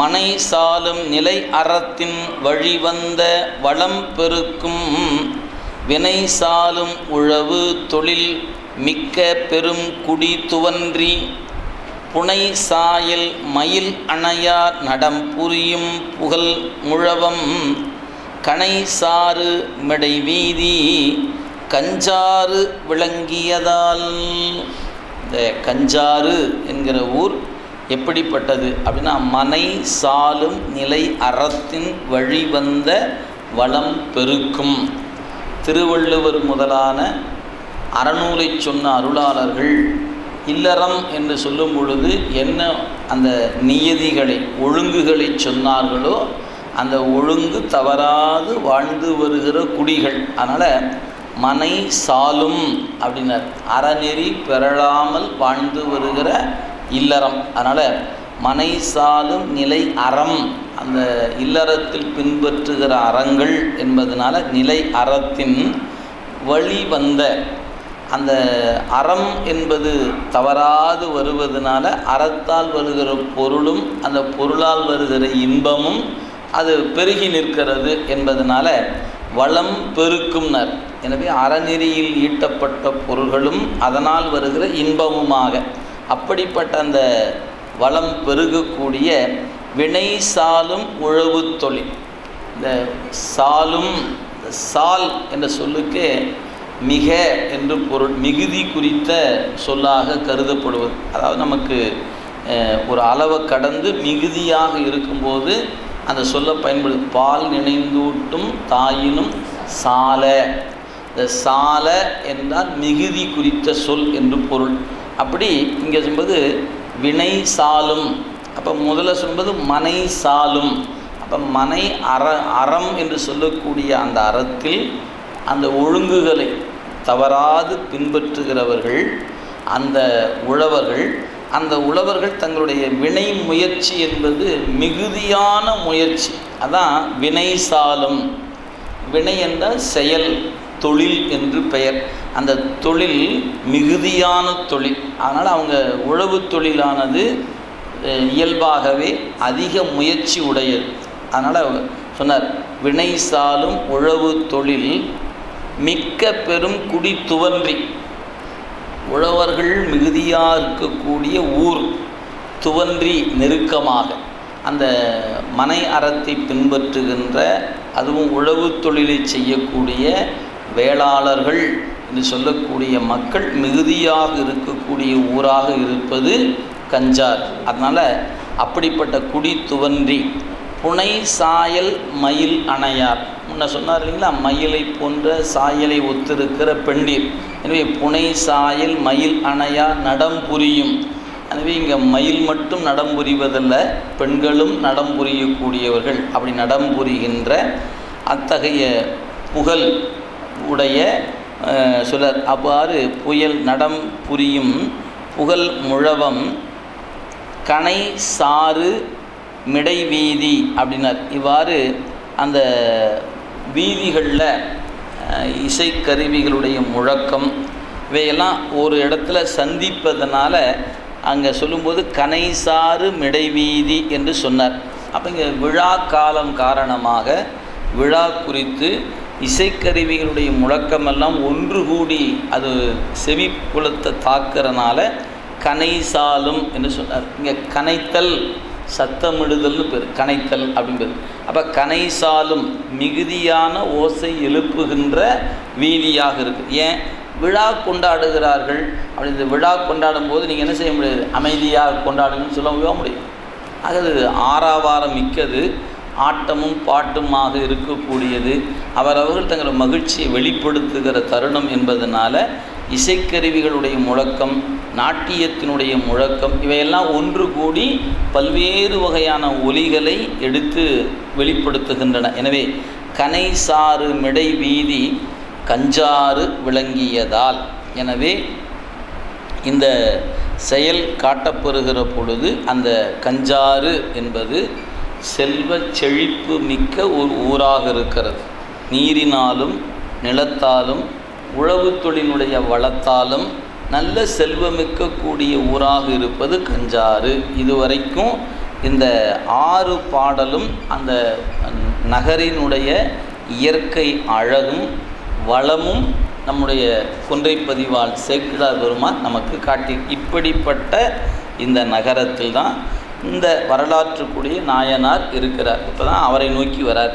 மனை சாலும் நிலை அறத்தின் வழிவந்த வளம் பெருக்கும் வினை சாலும் உழவு தொழில் மிக்க பெரும் குடி துவன்றி புனை சாயல் மயில் அணையார் நடம் புரியும் புகழ் முழவம் கனை சாறு மெடை வீதி கஞ்சாறு விளங்கியதால். இந்த கஞ்சாறு என்கிற ஊர் எப்படிப்பட்டது அப்படின்னா மனை சாலும் நிலை அறத்தின் வழிவந்த வளம் பெருக்கும். திருவள்ளுவர் முதலான அறநூலை சொன்ன அருளாளர்கள் இல்லறம் என்று சொல்லும் பொழுது என்ன அந்த நியதிகளை ஒழுங்குகளை சொன்னார்களோ அந்த ஒழுங்கு தவறாது வாழ்ந்து வருகிற குடிகள். அதனால் மனை சாலும் அப்படின்னார். அறநெறி பெறலாமல் வாழ்ந்து வருகிற இல்லறம். அதனால் மனை சாலும் நிலை அறம். அந்த இல்லறத்தில் பின்பற்றுகிற அறங்கள் என்பதனால நிலை அறத்தின் வழி வந்த அந்த அறம் என்பது தவறாது வருவதனால அறத்தால் வருகிற பொருளும் அந்த பொருளால் வருகிற இன்பமும் அது பெருகி நிற்கிறது என்பதனால வளம் பெருக்கும்னர். எனவே அறநெறியில் ஈட்டப்பட்ட பொருள்களும் அதனால் வருகிற இன்பமுமாக. அப்படிப்பட்ட அந்த வளம் பெருகக்கூடிய வினை சாலும் உழவு தொழில். இந்த சாலும் சால் என்ற சொல்லுக்கு மிக என்று பொருள் மிகுதி குறித்த சொல்லாக கருதப்படுவது. அதாவது நமக்கு ஒரு அளவை கடந்து மிகுதியாக இருக்கும்போது அந்த சொல்லை பயன்படுது பால் நினைந்தூட்டும் தாயினும் சால. இந்த சால என்றால் மிகுதி குறித்த சொல் என்று பொருள். அப்படி இங்கே சொல்வது வினை சாலும். அப்போ முதல்ல சொல்வது மனை சாலும். அப்போ மனை அற அறம் என்று சொல்லக்கூடிய அந்த அறத்தில் அந்த ஒழுங்குகளை தவறாது பின்பற்றுகிறவர்கள் அந்த உழவர்கள் அந்த உழவர்கள் தங்களுடைய வினை முயற்சி என்பது மிகுதியான முயற்சி. அதான் வினை சாலும். வினை என்றால் செயல். தொழில் என்று பெயர். அந்த தொழில் மிகுதியான தொழில். அதனால் அவங்க உழவு தொழிலானது இயல்பாகவே அதிக முயற்சி உடையது. அதனால் சொன்னார் வினை சாலும் உழவு தொழில் மிக்க பெரும் குடி துவன்றி. உழவர்கள் மிகுதியாக இருக்கக்கூடிய ஊர் துவன்றி நெருக்கமாக. அந்த மனை அறத்தை பின்பற்றுகின்ற அதுவும் உழவு தொழிலை செய்யக்கூடிய வேளாளர்கள் என்று சொல்லக்கூடிய மக்கள் மிகுதியாக இருக்கக்கூடிய ஊராக இருப்பது கஞ்சார். அதனால் அப்படிப்பட்ட குடி துவன்றி புனை சாயல் மயில் அணையார். முன்ன சொன்னார் இல்லைங்களா? மயிலை போன்ற சாயலை ஒத்திருக்கிற பெண்டீர் எனவே புனை சாயல் மயில் அணையார் நடம் புரியும். எனவே இங்கே மயில் மட்டும் நடம் புரிவதல்ல பெண்களும் நடம் புரியக்கூடியவர்கள். அப்படி நடம் புரிகின்ற அத்தகைய புகழ் உடைய சிலர் அவ்வாறு புயல் நடம் புரியும் புகழ் முழவம் கனை சாறு மிடை வீதி அப்படின்னார். இவ்வாறு அந்த வீதிகளில் இசைக்கருவிகளுடைய முழக்கம் இவையெல்லாம் ஒரு இடத்துல சந்திப்பதனால அங்கே சொல்லும்போது கனைசாறு மிடைவீதி என்று சொன்னார். அப்போ இங்கே விழா காலம் காரணமாக விழா குறித்து இசைக்கருவிகளுடைய முழக்கமெல்லாம் ஒன்று கூடி அது செவி புலத்தை தாக்கிறனால கனைசாலும் என்று சொன்னார். இங்கே கனைத்தல் சத்தமிடுதல்னு பேர். கனைத்தல் அப்படிங்கிறது அப்போ கனைசாலும் மிகுதியான ஓசை எழுப்புகின்ற வீதியாக இருக்குது ஏன்? விழா கொண்டாடுகிறார்கள். அப்படி இந்த விழா கொண்டாடும் போது நீங்கள் என்ன செய்ய முடியாது? அமைதியாக கொண்டாடுங்கன்னு சொல்ல முடியும். ஆக அது ஆறாவாரம் மிக்கது. ஆட்டமும் பாட்டுமாக இருக்கக்கூடியது. அவரவர்கள் தங்கள் மகிழ்ச்சியை வெளிப்படுத்துகிற தருணம் என்பதனால இசைக்கருவிகளுடைய முழக்கம் நாட்டியத்தினுடைய முழக்கம் இவையெல்லாம் ஒன்று கூடி பல்வேறு வகையான ஒலிகளை எடுத்து வெளிப்படுத்துகின்றன. எனவே கனைசாறு மிடை வீதி கஞ்சாறு விளங்கியதால். எனவே இந்த செயல் காட்டப்பெறுகிற பொழுது அந்த கஞ்சாறு என்பது செல்வ செழிப்பு மிக்க ஒரு ஊராக இருக்கிறது. நீரினாலும் நிலத்தாலும் உழவு தொழிலுடைய வளத்தாலும் நல்ல செல்வமிக்க கூடிய ஊராக இருப்பது கஞ்சாறு. இதுவரைக்கும் இந்த ஆறு பாடலும் அந்த நகரினுடைய இயற்கை அழகும் வளமும் நம்முடைய கொன்றை பதிவால் சேக்கிழார் பெருமான் நமக்கு காட்டி இப்படிப்பட்ட இந்த நகரத்தில் தான் இந்த வரலாற்றுக்குரிய நாயனார் இருக்கிறார். இப்போ தான் அவரை நோக்கி வரார்.